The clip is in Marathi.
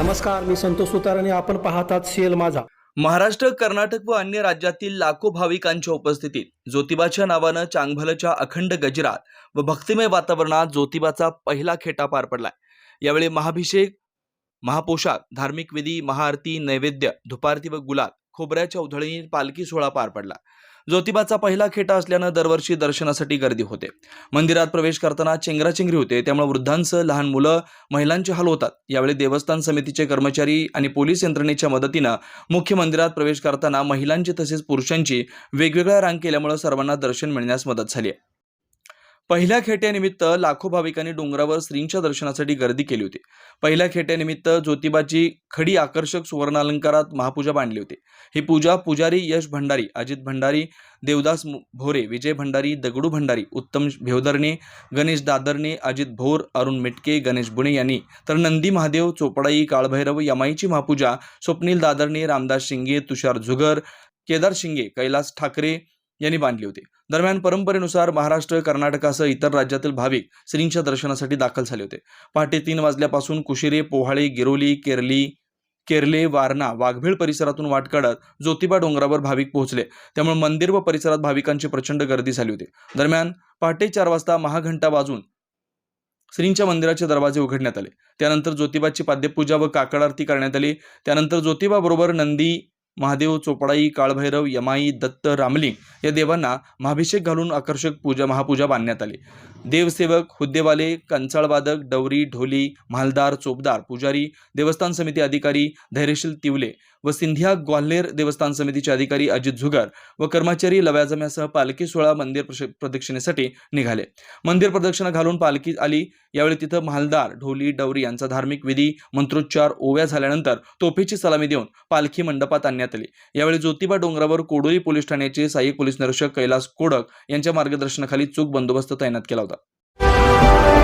नमस्कार मी संतोष सुतार आणि आपण पाहतात सीएल माझा. महाराष्ट्र कर्नाटक व अन्य राज्यातील लाखो भाविकांच्या उपस्थितीत ज्योतिबाच्या नावानं चांगभलच्या अखंड गजरात व भक्तिमय वातावरणात ज्योतिबाचा पहिला खेटा पार पडलाय. यावेळी महाभिषेक महापोशाख धार्मिक विधी महाआरती नैवेद्य धुपारती व गुलाल खोबऱ्याच्या उधळणी पालखी सोहळा पार पडला. ज्योतिबाचा पहिला खेटा असल्यानं दरवर्षी दर्शनासाठी गर्दी होते. मंदिरात प्रवेश करताना चेंगराचेंगरी होते त्यामुळे वृद्धांसह लहान मुलं महिलांचे हाल होतात. यावेळी देवस्थान समितीचे कर्मचारी आणि पोलीस यंत्रणेच्या मदतीनं मुख्य मंदिरात प्रवेश करताना महिलांची तसेच पुरुषांची वेगवेगळ्या रांग केल्यामुळे सर्वांना दर्शन मिळण्यास मदत झाली आहे. पहिल्या खेट्यानिमित्त लाखो भाविकांनी डोंगरावर श्रींच्या दर्शनासाठी गर्दी केली होती. पहिल्या खेट्यानिमित्त ज्योतिबाची खडी आकर्षक सुवर्णालंकारात महापूजा बांधली होती. ही पूजा पुजारी यश भंडारी अजित भंडारी देवदास भोरे विजय भंडारी दगडू भंडारी उत्तम भेवदरणे गणेश दादरणे अजित भोर अरुण मिटके गणेश बुणे यांनी. तर नंदी महादेव चोपडाई काळभैरव यमाईची महापूजा स्वप्नील दादरणे रामदास शिंगे तुषार झुगर केदार शिंगे कैलास ठाकरे यांनी बांधली होती. दरम्यान परंपरेनुसार महाराष्ट्र कर्नाटकासह इतर राज्यातील भाविक श्रींच्या दर्शनासाठी दाखल झाले होते. पहाटे तीन वाजल्यापासून कुशिरे पोहाळे गिरोली केरली केरले वारणा वाघभीळ परिसरातून वाट काढत ज्योतिबा डोंगरावर भाविक पोहोचले. त्यामुळे मंदिर व परिसरात भाविकांची प्रचंड गर्दी झाली होती. दरम्यान पहाटे चार वाजता महाघंटा वाजून श्रींच्या मंदिराचे दरवाजे उघडण्यात आले. त्यानंतर ज्योतिबाची पाद्यपूजा व काकड आरती करण्यात आली. त्यानंतर ज्योतिबाबरोबर नंदी महादेव चोपडाई काळभैरव यमाई दत्त रामलिंग या देवांना महाभिषेक घालून आकर्षक पूजा महापूजा बांधण्यात आली. देवसेवक हुद्देवाले कंचाळवादक डवरी ढोली म्हालदार चोपदार पुजारी देवस्थान समिती अधिकारी धैर्यशील तिवले व सिंधिया ग्वाल्हेर देवस्थान समितीचे अधिकारी अजित झुगर व कर्मचारी लव्याजम्यासह पालखी सोहळा मंदिर प्रश- प्रदक्षिणेसाठी निघाले. मंदिर प्रदक्षिणा घालून पालखी आली. यावेळी तिथं म्हालदार ढोली डवरी यांचा धार्मिक विधी मंत्रोच्चार ओव्या झाल्यानंतर तोफेची सलामी देऊन पालखी मंडपात आणण्यात आली. यावेळी ज्योतिबा डोंगरावर कोडोली पोलीस ठाण्याचे सहाय्यक पोलीस निरीक्षक कैलास कोडक यांच्या मार्गदर्शनाखाली चूक बंदोबस्त तैनात केला होता. Thank you.